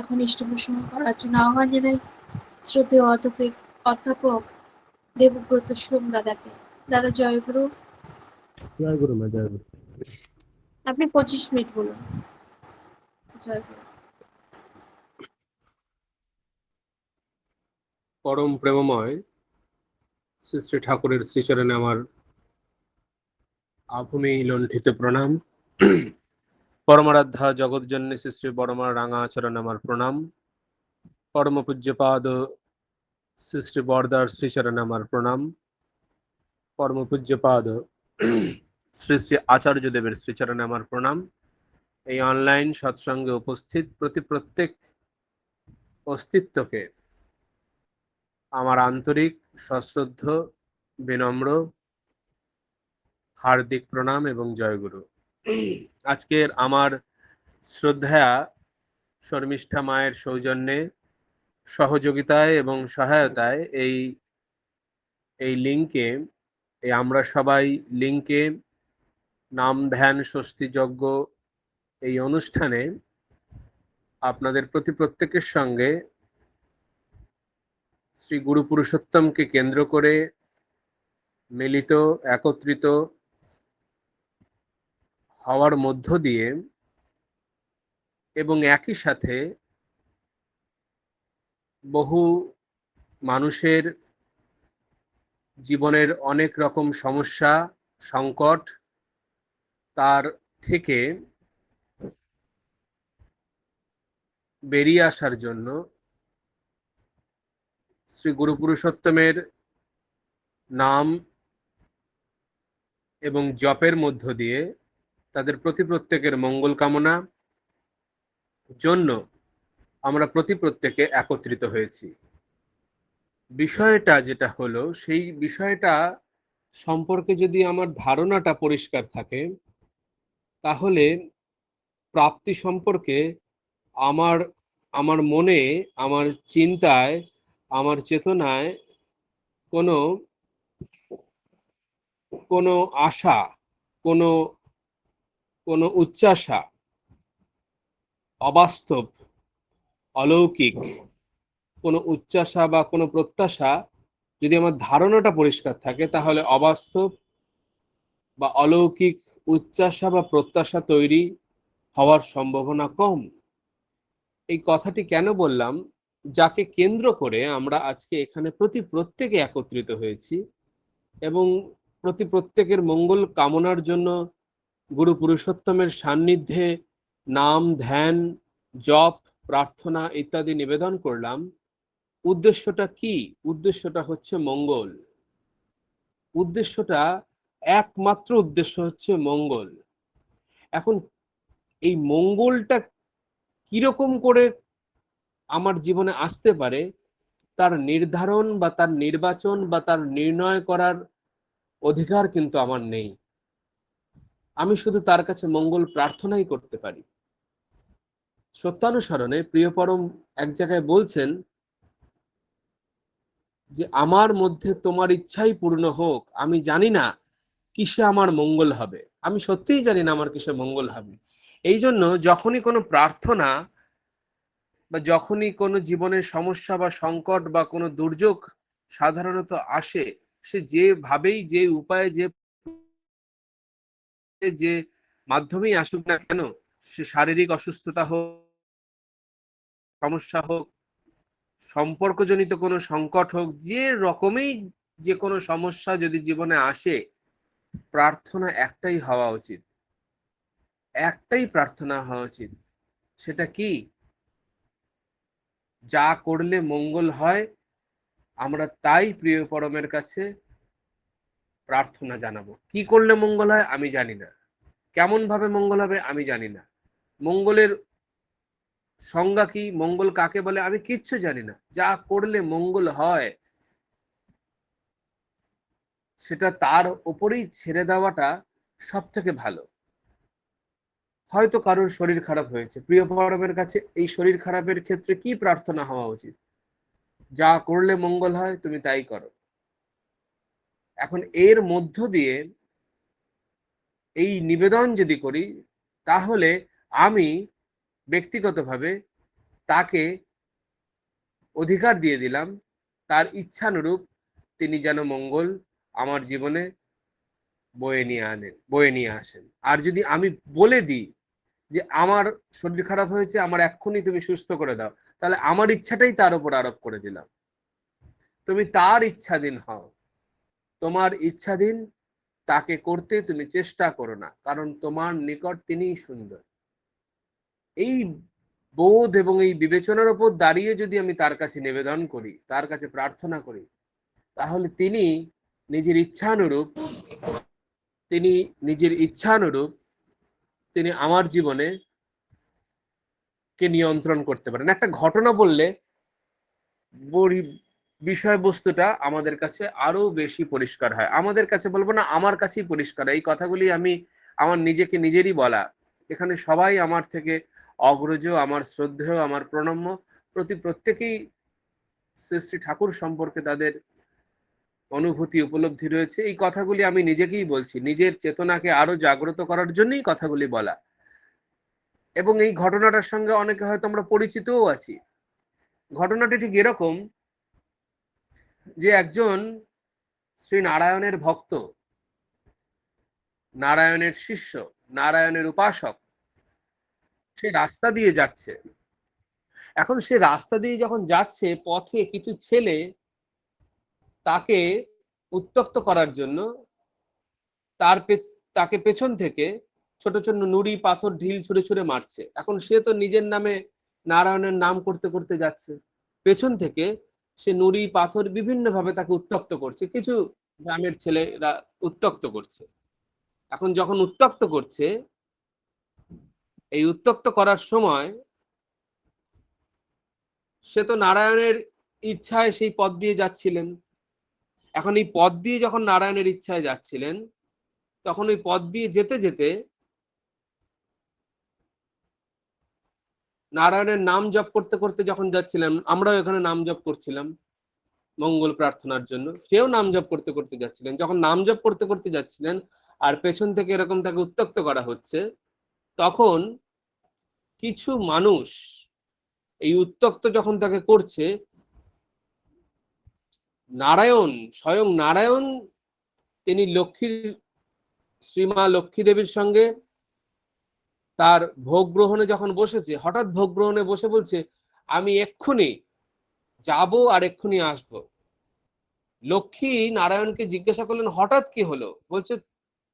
এখন ইষ্ট প্রসঙ্গ করার জন্য আহ্বান জানাই শ্রদ্ধেয় অধ্যাপক অধ্যাপক দেবব্রত সোম দাদাকে। দাদা জয়গুরু জয় গুরু মা জয় গুরু। আপনি পঁচিশ মিনিট বলুন। জয়গুরু পরম প্রেমময় শ্রী শ্রী ঠাকুরের শ্রীচরণে আমার আভূমি লণ্ঠিত প্রণাম। পরমারাধ্যা জগৎজন্যে শ্রী বড়মার রাঙা আচরণ আমার প্রণাম। পরম পূজ্যপাদ শ্রী শ্রী বরদার শ্রীচরণে আমার প্রণাম। পরম পূজ্যপাদ শ্রী শ্রী আচার্য দেবের শ্রীচরণে আমার প্রণাম। এই অনলাইন সৎসঙ্গে উপস্থিত প্রতি প্রত্যেক অস্তিত্বকে আমার আন্তরিক, সশ্রদ্ধ, বিনম্র, হার্দিক প্রণাম এবং জয়গুরু। আজকের আমার শ্রদ্ধা শর্মিষ্ঠা মায়ের সৌজন্যে, সহযোগিতায় এবং সহায়তায় এই এই লিঙ্কে, এই আমরা সবাই লিঙ্কে নাম ধ্যান স্বস্তি যজ্ঞ এই অনুষ্ঠানে আপনাদের প্রতি প্রত্যেকের সঙ্গে শ্রী গুরু পুরুষোত্তমকে কেন্দ্র করে মিলিত, একত্রিত হওয়ার মধ্য দিয়ে এবং একই সাথে বহু মানুষের জীবনের অনেক রকম সমস্যা, সংকট তার থেকে বেরিয়ে আসার জন্য শ্রী গুরু পুরুষোত্তমের নাম এবং জপের মধ্য দিয়ে তাদের প্রতি প্রত্যেকের মঙ্গল কামনা জন্য আমরা প্রতি প্রত্যেকে একত্রিত হয়েছি। বিষয়টা যেটা হলো, সেই বিষয়টা সম্পর্কে যদি আমার ধারণাটা পরিষ্কার থাকে, তাহলে প্রাপ্তি সম্পর্কে আমার আমার মনে, আমার চিন্তায়, আমার চেতনায় কোনো কোনো আশা, কোনো কোনো উচ্চাসা অবাস্তব, অলৌকিক কোনো উচ্চাসা বা কোনো প্রত্যাশা যদি আমার ধারণাটা পরিষ্কার থাকে, তাহলে অবাস্তব বা অলৌকিক উচ্চাসা বা প্রত্যাশা তৈরি হওয়ার সম্ভাবনা কম। এই কথাটি কেন বললাম? যাকে কেন্দ্র করে আমরা আজকে এখানে প্রতি প্রত্যেকে একত্রিত হয়েছি এবং প্রতি প্রত্যেকের মঙ্গল কামনার জন্য গুরু পুরুষোত্তমের সান্নিধ্যে নাম, ধ্যান, জপ, প্রার্থনা ইত্যাদি নিবেদন করলাম। উদ্দেশ্যটা কি? উদ্দেশ্যটা হচ্ছে মঙ্গল। উদ্দেশ্যটা একমাত্র উদ্দেশ্য হচ্ছে মঙ্গল। এখন এই মঙ্গলটা কীরকম করে আমার জীবনে আসতে পারে, তার নির্ধারণ বা তার নির্বাচন বা তার নির্ণয় করার অধিকার কিন্তু আমার নেই। আমি শুধু তার কাছে মঙ্গল প্রার্থনাই করতে পারি। সত্যানুসরণে প্রিয় পরম এক জায়গায় বলছেন যে, আমার মধ্যে তোমার ইচ্ছাই পূর্ণ হোক, আমি জানি না কিসে আমার মঙ্গল হবে। আমি সত্যিই জানি না আমার কিসে মঙ্গল হবে। এই জন্য যখনই কোনো প্রার্থনা বা যখনই কোনো জীবনের সমস্যা বা সংকট বা কোনো দুর্যোগ সাধারণত আসে, সে যেভাবেই, যে উপায়ে, যে যে মাধ্যমেই আসুক না কেন, সে শারীরিক অসুস্থতা হোক, সমস্যা হোক, সম্পর্কজনিত কোনো সংকট হোক, যে রকমেই যে কোনো সমস্যা যদি জীবনে আসে, প্রার্থনা একটাই হওয়া উচিত। একটাই প্রার্থনা হওয়া উচিত, সেটা কি? যা করলে মঙ্গল হয়, আমরা তাই প্রিয় পরমের কাছে প্রার্থনা জানাব। কি করলে মঙ্গল হয় আমি জানি না। কেমন ভাবে মঙ্গল হবে আমি জানি না। মঙ্গলের সংজ্ঞা কি, মঙ্গল কাকে বলে আমি কিচ্ছু জানি না। যা করলে মঙ্গল হয়, সেটা তার ওপরেই ছেড়ে দেওয়াটা সব থেকে ভালো। হয়তো কারোর শরীর খারাপ হয়েছে। প্রিয় পরমের কাছে এই শরীর খারাপের ক্ষেত্রে কি প্রার্থনা হওয়া উচিত? যা করলে মঙ্গল হয়, তুমি তাই করো। এখন এর মধ্য দিয়ে এই নিবেদন যদি করি, তাহলে আমি ব্যক্তিগতভাবে তাকে অধিকার দিয়ে দিলাম। তার ইচ্ছানুরূপ তিনি যেন মঙ্গল আমার জীবনে বয়ে নিয়ে আনেন, বয়ে নিয়ে আসেন। আর যদি আমি বলে দিই যে, আমার শরীর খারাপ হয়েছে, আমার এক্ষুনি তুমি সুস্থ করে দাও তাহলে আমার ইচ্ছাটাই তার উপর আরোপ করে দিলাম। তুমি তার ইচ্ছাধীন হও। তোমার ইচ্ছাধীন তাকে করতে তুমি চেষ্টা করো না, কারণ তোমার নিকট তিনিই সুন্দর। এই বোধ এবং এই বিবেচনার উপর দাঁড়িয়ে যদি আমি তার কাছে নিবেদন করি, তার কাছে প্রার্থনা করি, তাহলে তিনি নিজের ইচ্ছানুরূপ, তিনি নিজের ইচ্ছানুরূপ, তিনি আমার জীবনে কে নিয়ন্ত্রণ করতে পারেন। একটা ঘটনা বললে বিষয়বস্তুটা আমাদের কাছে আরও বেশি পরিষ্কার হয়। আমাদের কাছে বলব না, আমার কাছেই পরিষ্কার এই কথাগুলি আমি আমার নিজেকে নিজেরই বলা। এখানে সবাই আমার থেকে অগ্রজ, আমার শ্রদ্ধেয়, আমার প্রণম্য। প্রতি প্রত্যেকেই শ্রী শ্রী ঠাকুর সম্পর্কে তাদের অনুভূতি, উপলব্ধি রয়েছে। এই কথাগুলি আমি নিজেকেই বলছি। নিজের চেতনাকে আরও জাগ্রত করার জন্যই কথাগুলি বলা। এবং এই ঘটনাটার সঙ্গে অনেকে হয়তো আমরা পরিচিতও আছি। ঘটনাটি ঠিক এরকম যে একজন শ্রী নারায়ণের ভক্ত, নারায়ণের শিষ্য, নারায়ণের উপাসক, সে রাস্তা দিয়ে যাচ্ছে। এখন সে রাস্তা দিয়ে যখন যাচ্ছে, পথে কিছু ছেলে তাকে উত্তক্ত করার জন্য তার তাকে পেছন থেকে ছোট ছোট নুড়ি, পাথর, ঢিল ছুঁড়ে ছুঁড়ে মারছে। এখন সে তো নিজের নামে নারায়ণের নাম করতে করতে যাচ্ছে। পেছন থেকে সে নুড়ি, পাথর বিভিন্ন ভাবে তাকে উত্তক্ত করছে। কিছু গ্রামের ছেলেরা উত্তক্ত করছে। এখন যখন উত্তক্ত করছে, এই উত্তক্ত করার সময় সে তো নারায়ণের ইচ্ছায় সেই পথ দিয়ে যাচ্ছিলেন। এখন এই পথ দিয়ে যখন নারায়ণের ইচ্ছায় যাচ্ছিলেন, তখন ওই পথ দিয়ে যেতে যেতে নারায়ণের নাম জপ করতে করতে যখন যাচ্ছিলাম, আমরাও এখানে নাম জপ করছিলাম, মঙ্গল প্রার্থনার জন্য। সেও নাম জপ করতে করতে যাচ্ছিলেন। যখন নাম জপ করতে করতে যাচ্ছিলেন আর পেছন থেকে এরকম তাকে উত্তক্ত করা হচ্ছে, তখন কিছু মানুষ এই উত্তক্ত যখন তাকে করছে, নারায়ণ, স্বয়ং নারায়ণ, তিনি লক্ষ্মীর, শ্রীমা লক্ষ্মী দেবীর সঙ্গে তার ভোগ গ্রহণে যখন বসেছে, হঠাৎ ভোগ গ্রহণে বসে বলছে, আমি এক্ষুনি যাব আর এক্ষুনি আসব। লক্ষ্মী নারায়ণকে জিজ্ঞাসা করলেন, হঠাৎ কি হলো? বলছে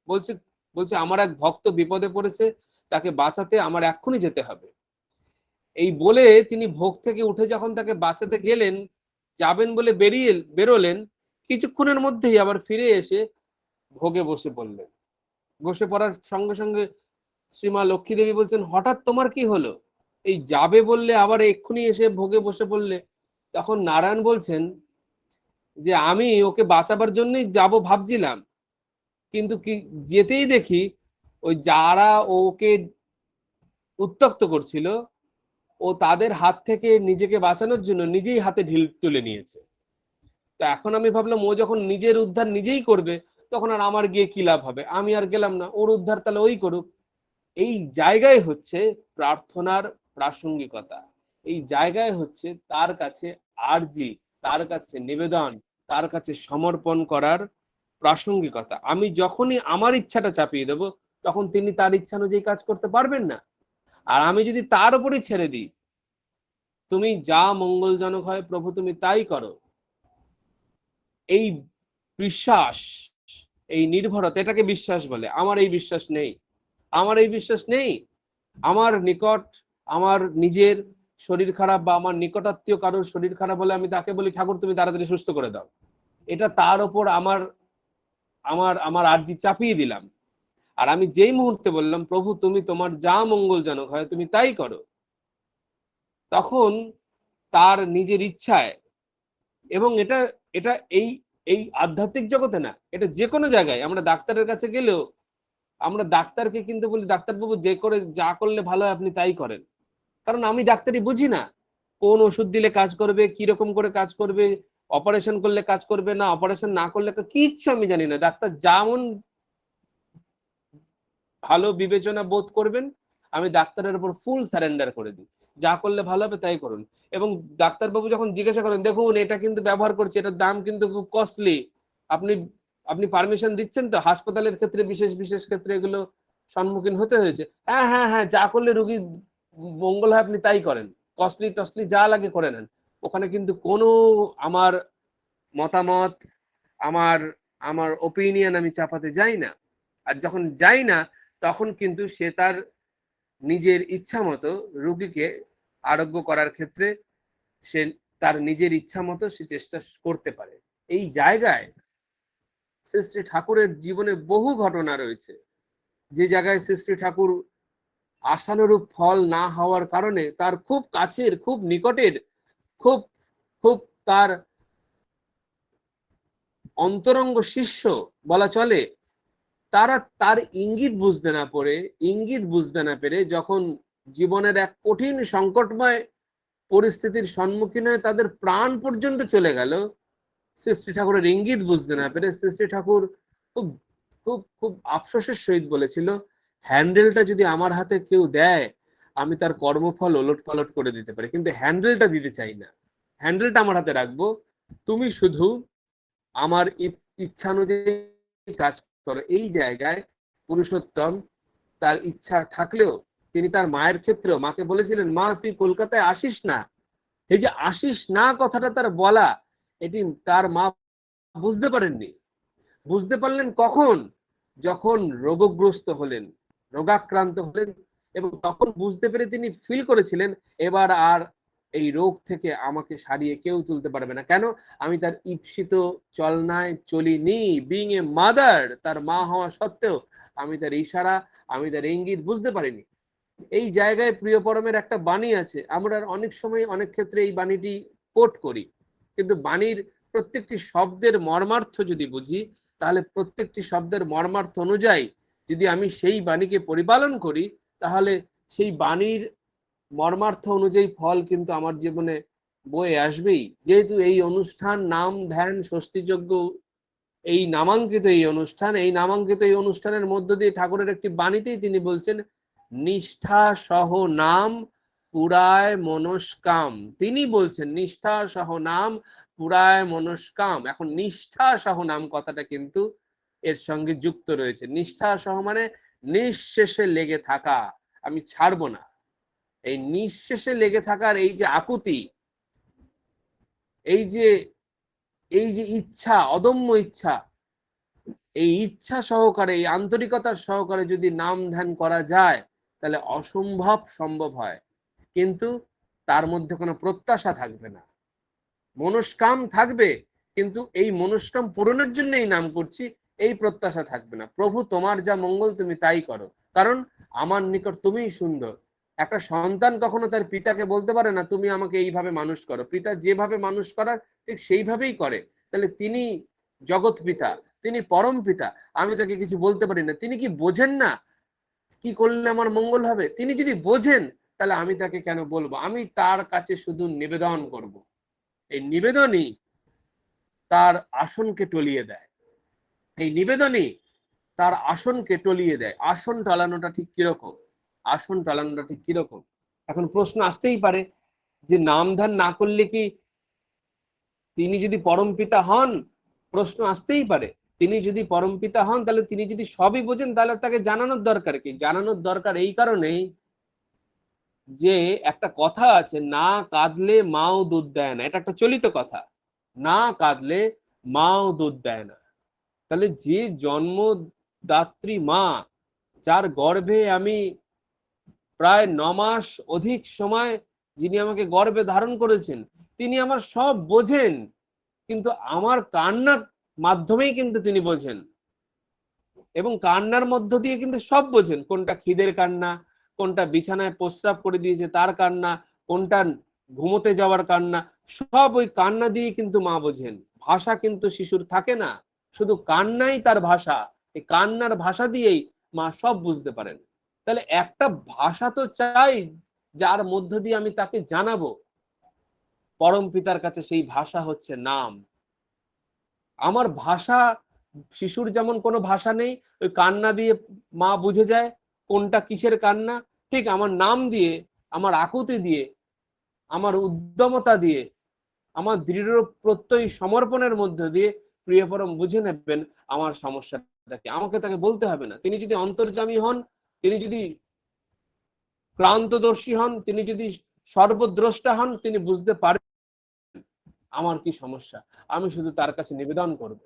বলছে বলছে, আমার এক ভক্ত বিপদে পড়েছে, তাকে বাঁচাতে আমার এক্ষুনি যেতে হবে। এই বলে তিনি ভোগ থেকে উঠে যখন তাকে বাঁচাতে গেলেন, যাবেন বলে বেরিয়ে, বেরোলেন, কিছুক্ষণের মধ্যেই আবার ফিরে এসে ভোগে বসে পড়লেন। বসে পড়ার সঙ্গে সঙ্গে শ্রীমা লক্ষ্মী দেবী বলছেন, হঠাৎ তোমার কি হলো? এই যাবে বললে আবার এক্ষুনি এসে ভোগে বসে পড়লে। তখন নারায়ণ বলছেন যে, আমি ওকে বাঁচাবার জন্যই যাব ভাবছিলাম। কিন্তু কি, যেতেই দেখি ওই যারা ওকে উত্তক্ত করছিল, ও তাদের হাত থেকে নিজেকে বাঁচানোর জন্য নিজেই হাতে ঢিল তুলে নিয়েছে। তা এখন আমি ভাবলাম, ও যখন নিজের উদ্ধার নিজেই করবে, তখন আর আমার গিয়ে কি লাভ হবে? আমি আর গেলাম না। ওর উদ্ধার তাহলে ওই করুক। এই জায়গায় হচ্ছে প্রার্থনার প্রাসঙ্গিকতা। এই জায়গায় হচ্ছে তার কাছে আরজি, তার কাছে নিবেদন, তার কাছে সমর্পণ করার প্রাসঙ্গিকতা। আমি যখনই আমার ইচ্ছাটা চাপিয়ে দেব, তখন তিনি তার ইচ্ছা অনুযায়ী কাজ করতে পারবেন না। আর আমি যদি তার উপরই ছেড়ে দিই, তুমি যা মঙ্গলজনক হয় প্রভু তুমি তাই করো। এই বিশ্বাস, এই নির্ভরতা, এটাকে বিশ্বাস বলে। আমার এই বিশ্বাস নেই। আমার এই বিশ্বাস নেই। আমার নিকট, আমার নিজের শরীর খারাপ বা আমার নিকটাত্মীয় কারোর শরীর খারাপ হলে আমি তাকে বলি, ঠাকুর, তুমি তাড়াতাড়ি সুস্থ করে দাও। এটা তার ওপর আমার আমার আমার আর্জি চাপিয়ে দিলাম। আর আমি যেই মুহূর্তে বললাম, প্রভু, তুমি তোমার যা মঙ্গলজনক হয় তুমি তাই করো। তখন তার নিজের ইচ্ছায়, এবং এটা এটা এই এই আধ্যাত্মিক জগতে না, এটা যে কোনো জায়গায়, আমরা ডাক্তারের কাছে গেলেও আমরা ডাক্তারকে কিন্তু বলি, ডাক্তারবাবু, যে করে যা করলে ভালো হয় আপনি তাই করেন। কারণ আমি ডাক্তারি বুঝি না কোন ওষুধ দিলে কাজ করবে কি রকম করে কাজ করবে, অপারেশন করলে কাজ করবে না, অপারেশন না করলে কিচ্ছু আমি জানি না। ডাক্তার যেমন ভালো বিবেচনা বোধ করবেন, আমি ডাক্তারের উপর ফুল সারেন্ডার করে দিই। যা করলে ভালো হবে তাই করুন। এবং ডাক্তারবাবু যখন জিজ্ঞাসা করেন, দেখুন, এটা কিন্তু ব্যবহার করছি, এটার দাম কিন্তু খুব কস্টলি আপনি আপনি পারমিশন দিচ্ছেন তো হাসপাতালের ক্ষেত্রে, বিশেষ বিশেষ ক্ষেত্রে এগুলো সম্মুখীন হতে হয়েছে। হ্যাঁ হ্যাঁ হ্যাঁ যা করলে রুগী মঙ্গল হয়, আপনি তাই করেন। কস্টলি টসলি যা লাগে করে নেন। ওখানে কিন্তু কোনো আমার মতামত, আমার আমার ওপিনিয়ন আমি চাপাতে যাই না। আর যখন যাই না, তখন কিন্তু সে তার নিজের ইচ্ছা মতো রুগীকে আরোগ্য করার ক্ষেত্রে সে তার নিজের ইচ্ছা মতো সে চেষ্টা করতে পারে। এই জায়গায় শ্রী শ্রী ঠাকুরের জীবনে বহু ঘটনা রয়েছে। যে জায়গায় শ্রী শ্রী ঠাকুর আশানুরূপ ফল না হওয়ার কারণে তার খুব কাছের, খুব নিকটের, খুব খুব তার অন্তরঙ্গ শিষ্য বলা চলে, তারা তার ইঙ্গিত বুঝতে না পড়ে ইঙ্গিত বুঝতে না পেরে যখন জীবনের এক কঠিন সংকটময় পরিস্থিতির সম্মুখীন হয়ে তাদের প্রাণ পর্যন্ত চলে গেল শ্রী শ্রী ঠাকুরের ইঙ্গিত বুঝতে না পেরে শ্রী শ্রী ঠাকুর খুব খুব খুব আফসোসের সহিত বলেছিল, হ্যান্ডেলটা যদি আমার হাতে কেউ দেয়, আমি তার কর্মফল ওলট পালট করে দিতে পারি। কিন্তু হ্যান্ডেলটা দিতে চাই না। হ্যান্ডেলটা আমার হাতে রাখব। তুমি শুধু আমার ইচ্ছানুযায়ী কাজ করো। এই জায়গায় পুরুষোত্তম তার ইচ্ছা থাকলেও তিনি তার মায়ের ক্ষেত্রেও, মাকে বলেছিলেন, মা, তুই কলকাতায় আসিস না। এই যে আসিস না কথাটা তার বলা এটি তার মা বুঝতে পারেননি। বুঝতে পারলেন কখন? যখন রোগগ্রস্ত হলেন, রোগাক্রান্ত হলেন এবং তখন বুঝতে পেরে তিনি ফিল করেছিলেন, এবার আর এই রোগ থেকে আমাকে সারিয়ে কেউ তুলতে পারবে না। কেন? আমি তার ঈপ্সিত চলনায় চলিনি। বিং এ মাদার তার মা হওয়া সত্ত্বেও আমি তার ইশারা, আমি তার ইঙ্গিত বুঝতে পারিনি। এই জায়গায় প্রিয় পরমের একটা বাণী আছে। আমরা অনেক সময় অনেক ক্ষেত্রে এই বাণীটি কোট করি। কিন্তু বাণীর প্রত্যেকটি শব্দের মর্মার্থ যদি বুঝি, তাহলে প্রত্যেকটি শব্দের মর্মার্থ অনুযায়ী যদি আমি সেই বাণীকে পরিপালন করি, তাহলে সেই বাণীর মর্মার্থ অনুযায়ী ফল কিন্তু আমার জীবনে বয়ে আসবেই। যেহেতু এই অনুষ্ঠান নাম, ধ্যান স্বস্তিযোগ্য এই নামাঙ্কিত এই অনুষ্ঠান, এই নামাঙ্কিত এই অনুষ্ঠানের মধ্য দিয়ে ঠাকুরের একটি বাণীতেই তিনি বলছেন, নিষ্ঠা সহ নাম পুরায় মনস্কাম। তিনি বলছেন, নিষ্ঠা সহ নাম, পুরায় মনস্কাম। এখন নিষ্ঠা সহ নাম কথাটা কিন্তু এর সঙ্গে যুক্ত রয়েছে। নিষ্ঠা সহ মানে নিঃশেষে লেগে থাকা। আমি ছাড়বো না। এই নিঃশেষে লেগে থাকার এই যে আকুতি, এই যে এই যে ইচ্ছা, অদম্য ইচ্ছা, এই ইচ্ছা সহকারে, এই আন্তরিকতার সহকারে যদি নাম ধ্যান করা যায়, তাহলে অসম্ভব সম্ভব হয়। কিন্তু তার মধ্যে কোনো প্রত্যাশা থাকবে না। মনস্কাম থাকবে, কিন্তু এই মনস্কাম পূরণের জন্য এই নাম করছি, এই প্রত্যাশা থাকবে না। প্রভু, তোমার যা মঙ্গল, তুমি তাই করো। কারণ আমার নিকট তুমিই সুন্দর। একটা সন্তান কখনো তার পিতাকে বলতে পারে না, তুমি আমাকে এইভাবে মানুষ করো। পিতা যেভাবে মানুষ করার, ঠিক সেইভাবেই করে। তাহলে তিনি জগৎ পিতা, তিনি পরম পিতা, আমি তাকে কিছু বলতে পারি না। তিনি কি বোঝেন না কি করলে আমার মঙ্গল হবে? তিনি যদি বোঝেন তাহলে আমি তাকে কেন বলব? আমি তার কাছে শুধু নিবেদন করব। এই নিবেদনই তার আসনকে টলিয়ে দেয়। এই নিবেদনই তার আসনকে টলিয়ে দেয়। আসন টলানোটা ঠিক কীরকম? আসন টলানোটা ঠিক কীরকম? এখন প্রশ্ন আসতেই পারে যে নাম ধ্যান না করলে কি তিনি যদি পরম পিতা হন? প্রশ্ন আসতেই পারে। তিনি যদি পরম পিতা হন, তাহলে তিনি যদি সবই বোঝেন, তাহলে তাকে জানানোর দরকার কি? জানানোর দরকার এই কারণেই যে একটা কথা আছে, না কাঁদলে মাও দুধ দেয় না। এটা একটা চলিত কথা। না কাঁদলে মাও দুধ দেয় না। তাহলে যে জন্মদাত্রী মা, যার গর্ভে আমি প্রায় ন মাস অধিক সময় যিনি আমাকে গর্ভে ধারণ করেছেন, তিনি আমার সব বোঝেন, কিন্তু আমার কান্নার মাধ্যমেই কিন্তু তিনি বোঝেন। এবং কান্নার মধ্য দিয়ে কিন্তু সব বোঝেন, কোনটা খিদের কান্না কোনটা বিছানায় প্রস্রাব করে দিয়েছে তার কান্না, কোনটা ঘুমোতে যাওয়ার কান্না, সব ওই কান্না দিয়ে কিন্তু মা বোঝেন। ভাষা কিন্তু শিশুর থাকে না। শুধু কান্নাই তার ভাষা। এই কান্নার ভাষা দিয়েই মা সব বুঝতে পারেন। তাহলে একটা ভাষা তো চাই যার মধ্য দিয়ে আমি তাকে জানাব। পরম পিতার কাছে সেই ভাষা হচ্ছে নাম। আমার ভাষা, শিশুর যেমন কোনো ভাষা নেই, ওই কান্না দিয়ে মা বুঝে যায় কোনটা কিসের কান্না ঠিক আমার নাম দিয়ে, আমার আকুতি দিয়ে, আমার উদ্যমতা দিয়ে, আমার দৃঢ় প্রত্যয়ী সমর্পণের মধ্য দিয়ে প্রিয় পরম বুঝে নেবেন আমার সমস্যাটা কি আমাকে তাকে বলতে হবে না। তিনি যদি অন্তর্জামী হন, তিনি যদি ক্লান্তদর্শী হন, তিনি যদি সর্বদ্রষ্টা হন, তিনি বুঝতে পারবেন আমার কি সমস্যা। আমি শুধু তার কাছে নিবেদন করব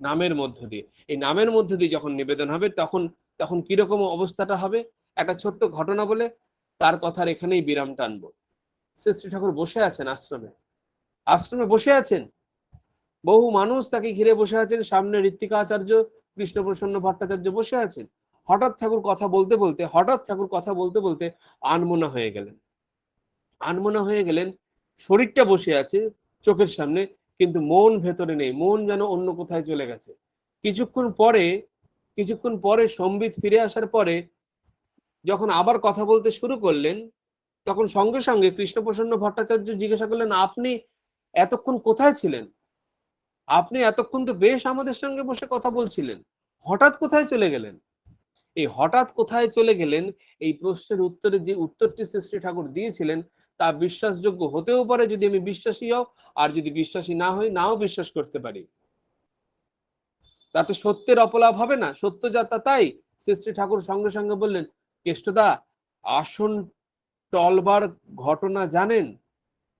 নামের মধ্য দিয়ে। এই নামের মধ্য দিয়ে যখন নিবেদন হবে, তখন তখন কীরকম অবস্থাটা হবে? একটা ছোট্ট ঘটনা বলে তার কথার এখানেই বিরাম টানবো। শ্রী ঠাকুর বসে আছেন আশ্রমে। আশ্রমে বসে আছেন? বহু মানুষ তাকে ঘিরে বসে আছেন। সামনে ঋত্বিকা আচার্য, কৃষ্ণপ্রসন্ন ভট্টাচার্য বসে আছেন। হঠাৎ ঠাকুর কথা বলতে বলতে, হঠাৎ ঠাকুর কথা বলতে বলতে আনমনা হয়ে গেলেন। আনমনা হয়ে গেলেন, শরীরটা বসে আছে চোখের সামনে, কিন্তু মন ভেতরে নেই। মন যেন অন্য কোথায় চলে গেছে। কিছুক্ষণ পরে কিছুক্ষণ পরে সম্বিত ফিরে আসার পরে যখন আবার কথা বলতে শুরু করলেন, তখন সঙ্গে সঙ্গে কৃষ্ণপ্রসন্ন ভট্টাচার্য জিজ্ঞাসা করলেন, আপনি এতক্ষণ কোথায় ছিলেন? আপনি এতক্ষণ তো বেশ আমাদের সঙ্গে বসে কথা বলছিলেন। হঠাৎ কোথায় চলে গেলেন? এই হঠাৎ কোথায় চলে গেলেন, এই প্রশ্নের উত্তরে যে উত্তরটি শ্রী ঠাকুর দিয়েছিলেন, তা বিশ্বাসযোগ্য হতেও পারে যদি আমি বিশ্বাসী হও, আর যদি বিশ্বাসী না হই, নাও বিশ্বাস করতে পারি। তাতে সত্যের অপলাভ হবে না। সত্য যা তা তাই। শ্রী ঠাকুর সঙ্গে সঙ্গে বললেন কেষ্টদা, আসন টলবার ঘটনা জানেন?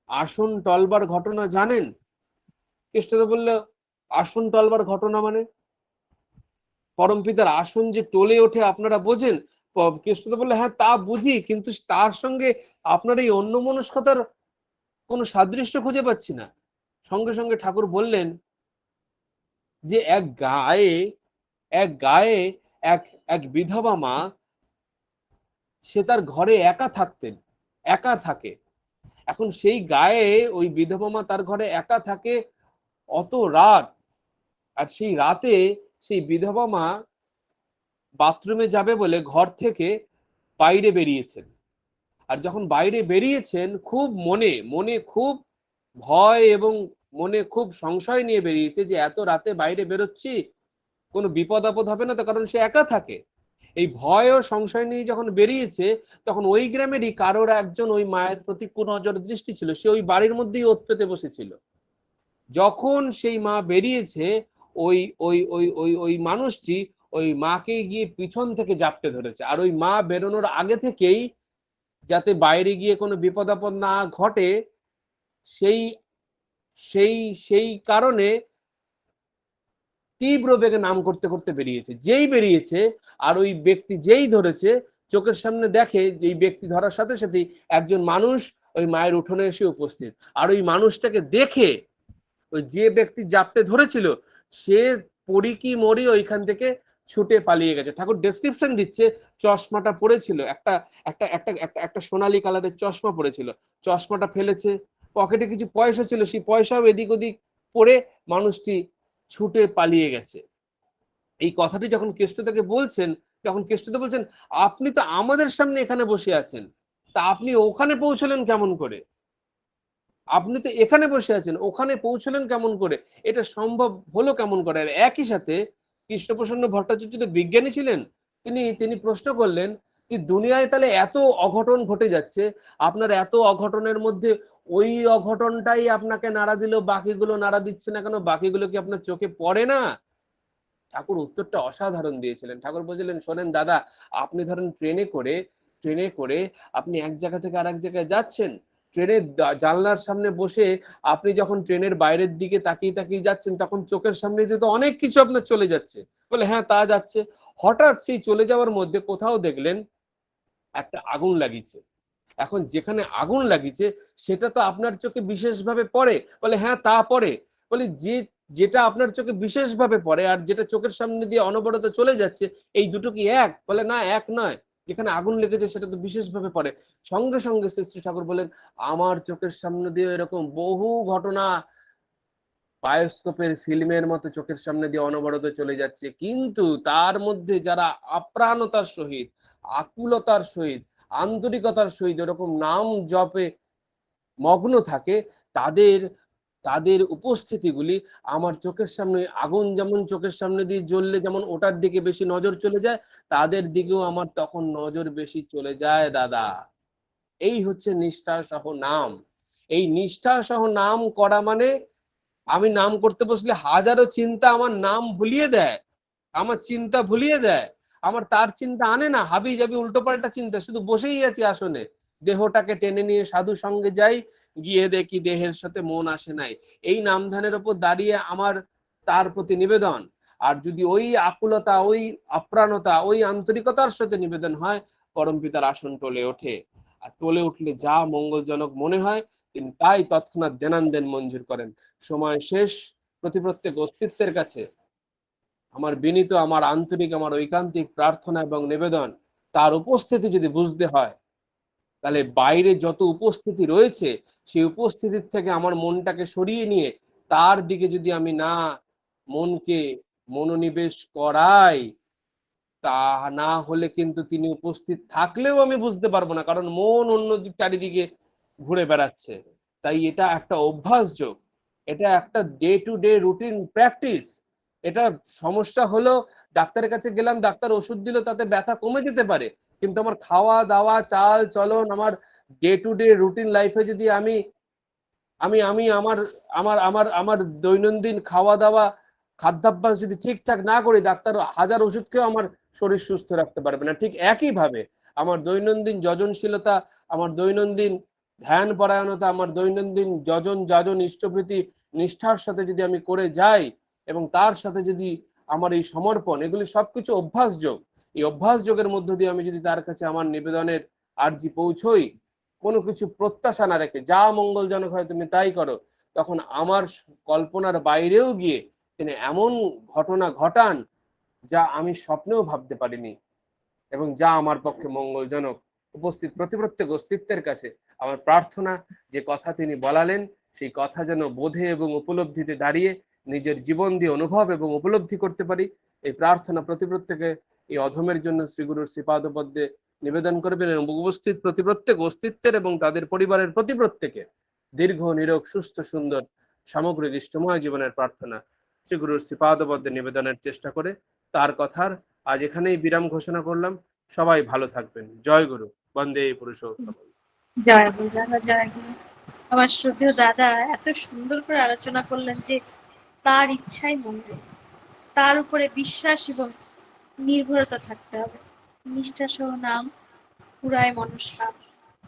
আসন টলবার ঘটনা জানেন? কেষ্টদা বলল, আসন টলবার ঘটনা মানে? পরম পিতার আসন যে টলে ওঠে আপনারা বোঝেন? কেষ্টদা বললে হ্যাঁ তা বুঝি, কিন্তু তার সঙ্গে আপনার এই অন্য মনস্কতার কোনো সাদৃশ্য খুঁজে পাচ্ছি না। সঙ্গে সঙ্গে ঠাকুর বললেন, যে এক গায়ে এক গায়ে এক এক বিধবা মা সে তার ঘরে একা থাকতেন, একা থাকে। এখন সেই গায়ে ওই বিধবা মা তার ঘরে একা থাকে অত রাত। আর সেই রাতে সেই বিধবা মা বাথরুমে যাবে বলে ঘর থেকে বাইরে বেরিয়েছেন। আর যখন বাইরে বেরিয়েছেন, খুব মনে মনে খুব ভয় এবং মনে খুব সংশয় নিয়ে বেরিয়েছে যে, এত রাতে বাইরে বেরোচ্ছি? কোনো বিপদ আপদ হবে না তো? কারণ সে একা থাকে। এই ভয় ও সংশয় নিয়ে যখন বেরিয়েছে, তখন ওই গ্রামেরই কারোর একজন ওই মায়ের প্রতি নজর দৃষ্টি ছিল। সে ওই বাড়ির মধ্যেই ওত পেতে বসেছিল। যখন সেই মা বেরিয়েছে, ওই ওই ওই ওই ওই মানুষটি ওই মাকে গিয়ে পিছন থেকে জাপটে ধরেছে। আর ওই মা বেরোনোর আগে থেকেই যাতে বাইরে গিয়ে কোনো বিপদ আপদ না ঘটে, সেই সেই সেই কারণে তীব্র বেগে নাম করতে করতে বেরিয়েছে। যেই বেরিয়েছে আর ওই ব্যক্তি যেই ধরেছে, চোখের সামনে দেখে এই ব্যক্তি ধরার সাথে সাথেই একজন মানুষ ওই মায়ের উঠোনে এসে উপস্থিত। আর ওই মানুষটাকে দেখে ওই যে ব্যক্তি জাপটে ধরেছিল, সে পড়ি কি মরি ওইখান থেকে ছুটে পালিয়ে গেছে। ঠাকুর ডেসক্রিপশন দিচ্ছে, চশমাটা পড়েছিল, একটা একটা একটা একটা একটা সোনালী কালারের চশমা পড়েছিল। চশমাটা ফেলেছে পকেটে কিছু পয়সা ছিল, সেই পয়সাও এদিক ওদিক পরে মানুষটি ছুটে পালিয়ে গেছে। এই কথাটি যখন কেষ্টতাকে বলছেন, তখন কেষ্টতা বলছেন, আপনি তো আমাদের সামনে এখানে বসে আছেন, তা আপনি ওখানে পৌঁছলেন কেমন করে? আপনি তো এখানে বসে আছেন, ওখানে পৌঁছলেন কেমন করে? এটা সম্ভব হলো কেমন করে? আর একই সাথে কৃষ্ণপ্রসন্ন ভট্টাচার্য তো বিজ্ঞানী ছিলেন, তিনি তিনি প্রশ্ন করলেন যে, দুনিয়ায় তাহলে এত অঘটন ঘটে যাচ্ছে, আপনার এত অঘটনের মধ্যে ওই অঘটনটাই আপনাকে নাড়া দিল, বাকিগুলো নাড়া দিচ্ছে না কেন? বাকিগুলো কি আপনার চোখে পড়ে না? ঠাকুর উত্তরটা অসাধারণ দিয়েছিলেন। ঠাকুর বলছিলেন, শোনেন দাদা, আপনি ধরেন ট্রেনে করে ট্রেনে করে আপনি এক জায়গা থেকে আরেক জায়গায় যাচ্ছেন, ট্রেনের জানলার সামনে বসে আপনি যখন ট্রেনের বাইরের দিকে তাকিয়ে তাকিয়ে যাচ্ছেন, তখন চোখের সামনে দিয়ে তো অনেক কিছু আপনার চলে যাচ্ছে। বলে হ্যাঁ তা যাচ্ছে। হঠাৎ সেই চলে যাওয়ার মধ্যে কোথাও দেখলেন একটা আগুন লাগিয়েছে। এখন যেখানে আগুন লাগিয়েছে, সেটা তো আপনার চোখে বিশেষভাবে পড়ে। বলে হ্যাঁ তা পড়ে। বলে, যে, যেটা আপনার চোখে বিশেষভাবে পড়ে আর যেটা চোখের সামনে দিয়ে অনবরত চলে যাচ্ছে, এই দুটো কি এক? বলে, না, এক নয়। যেখানে আগুন লেগেছে, সেটা তো বিশেষভাবে পড়ে। সঙ্গে সঙ্গে শ্রী ঠাকুর বলেন, আমার চোখের সামনে দিয়ে এরকম বহু ঘটনা বায়োস্কোপের ফিল্মের মতো চোখের সামনে দিয়ে অনবরত চলে যাচ্ছে। কিন্তু তার মধ্যে যারা আপ্রাণতার সহিত, আকুলতার সহিত আন্তরিকতার সহিত এরকম নাম জপে মগ্ন থাকে, তাদের তাদের উপস্থিতিগুলি আমার চোখের সামনে, আগুন যেমন চোখের সামনে দিয়ে জ্বললে যেমন ওটার দিকে বেশি নজর চলে যায়, তাদের দিকেও আমার তখন নজর বেশি চলে যায়, দাদা। এই হচ্ছে নিষ্ঠা সহ নাম। এই নিষ্ঠা সহ নাম করা মানে আমি নাম করতে বসলে হাজারো চিন্তা আমার নাম ভুলিয়ে দেয়, আমার চিন্তা ভুলিয়ে দেয়। আমার তার চিন্তা আনে না, হাবি যাবি উল্টো পাল্টা চিন্তা, শুধু বসেই আছি আসনে। দেহটাকে টেনে নিয়ে সাধু সঙ্গে যাই, গিয়ে দেখি দেহের সাথে মন আসে নাই। এই নামধানের ওপর দাঁড়িয়ে আমার তার প্রতি নিবেদন। আর যদি ওই আকুলতা, ওই আপ্রাণতা, ওই আন্তরিকতার সাথে নিবেদন হয়, পরম পিতার আসন টলে ওঠে। আর টলে উঠলে যা মঙ্গলজনক মনে হয়, তিনি তাই তৎক্ষণাৎ দেনান মঞ্জুর করেন। সময় শেষ, প্রতি প্রত্যেক অস্তিত্বের কাছে। আমার বিনীত, আমার আন্তরিক, আমার ঐকান্তিক প্রার্থনা এবং নিবেদন তার উপস্থিতি যদি বুঝতে হয়, তাহলে বাইরে যত উপস্থিতি রয়েছে, সেই উপস্থিতির থেকে আমার মনটাকে সরিয়ে নিয়ে তার দিকে যদি আমি না মনকে মনোনিবেশ করাই, তা না হলে কিন্তু তিনি উপস্থিত থাকলেও আমি বুঝতে পারব না, কারণ মন অন্য দিক, চারিদিকে ঘুরে বেড়াচ্ছে। তাই এটা একটা অভ্যাস যোগ, এটা একটা day to day routine practice এটা সমস্যা হলো ডাক্তারের কাছে গেলাম, ডাক্তার ওষুধ দিল, তাতে ব্যথা কমে যেতে পারে। কিন্তু আমার খাওয়া দাওয়া, চাল, চলন, আমার ডে টু ডে রুটিন লাইফে যদি আমি আমি আমি আমার আমার আমার আমার দৈনন্দিন খাওয়া দাওয়া, খাদ্যাভ্যাস যদি ঠিকঠাক না করি, ডাক্তার হাজার ওষুধকেও আমার শরীর সুস্থ রাখতে পারবে না। ঠিক একইভাবে আমার দৈনন্দিন যজনশীলতা, আমার দৈনন্দিন ধ্যান পরায়ণতা, আমার দৈনন্দিন যজন যাজন ইষ্টপ্রীতি, নিষ্ঠার সাথে যদি আমি করে যাই এবং তার সাথে যদি আমার এই সমর্পণ, এগুলি সবকিছু অভ্যাস যোগ এই অভ্যাস যোগের মধ্য দিয়ে আমি যদি তার কাছে আমার নিবেদনের আর্জি পৌঁছই, কোনো কিছু প্রত্যাশা না রেখে, যা মঙ্গলজনক হয় তুমি তাই করো, তখন আমার কল্পনার বাইরেও গিয়ে তিনি এমন ঘটনা ঘটান যা আমি স্বপ্নেও ভাবতে পারিনি এবং যা আমার পক্ষে মঙ্গলজনক। উপস্থিত প্রতি প্রত্যেক অস্তিত্বের কাছে আমার প্রার্থনা, যে কথা তিনি বলালেন, সেই কথা যেন বোধে এবং উপলব্ধিতে দাঁড়িয়ে নিজের জীবন দিয়ে অনুভব এবং উপলব্ধি করতে পারি। এই প্রার্থনা প্রতি প্রত্যেকে এই অধমের জন্য শ্রীগুরুর শ্রীপাদপদ্মে নিবেদন করবেন এবং উপস্থিত প্রতি প্রত্যেক অস্তিত্বের এবং তাদের পরিবারের প্রতি প্রত্যেকে দীর্ঘ, নিরোগ, সুস্থ, সুন্দর সামগ্রিক ইষ্টময় জীবনের প্রার্থনা শ্রীগুরুর শ্রীপাদপদ্মে নিবেদনের চেষ্টা করে। তার কথার আজ এখানেই বিরাম ঘোষণা করলাম। সবাই ভালো থাকবেন। জয় গুরু। বন্দে পুরুষোত্তম। জয় গুরু। জয় আমার শ্রদ্ধেয় দাদা এত সুন্দর করে আলোচনা করলেন যে তার ইচ্ছাই মঙ্গল তার উপরে বিশ্বাস এবং নির্ভরতা থাকতে হবে। নিষ্ঠা সহ নাম পুরায় মনস্কাম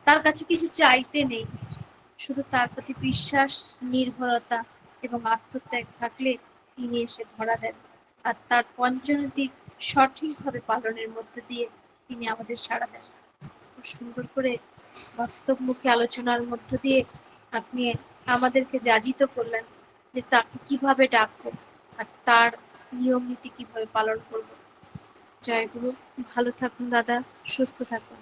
তার কাছে কিছু চাইতে নেই। শুধু তার প্রতি বিশ্বাস, নির্ভরতা এবং আত্মত্যাগ থাকলে তিনি এসে ধরা দেন। আর তার পঞ্চনতি সঠিকভাবে পালনের মধ্য দিয়ে তিনি আমাদের সাড়া দেন। খুব সুন্দর করে বাস্তবমুখী আলোচনার মধ্য দিয়ে আপনি আমাদেরকে যাজিত করলেন। যে তাকে কীভাবে ডাকবো আর তার নিয়ম নীতি কীভাবে পালন করব। জয় ভালো থাকুন দাদা, সুস্থ থাকুন।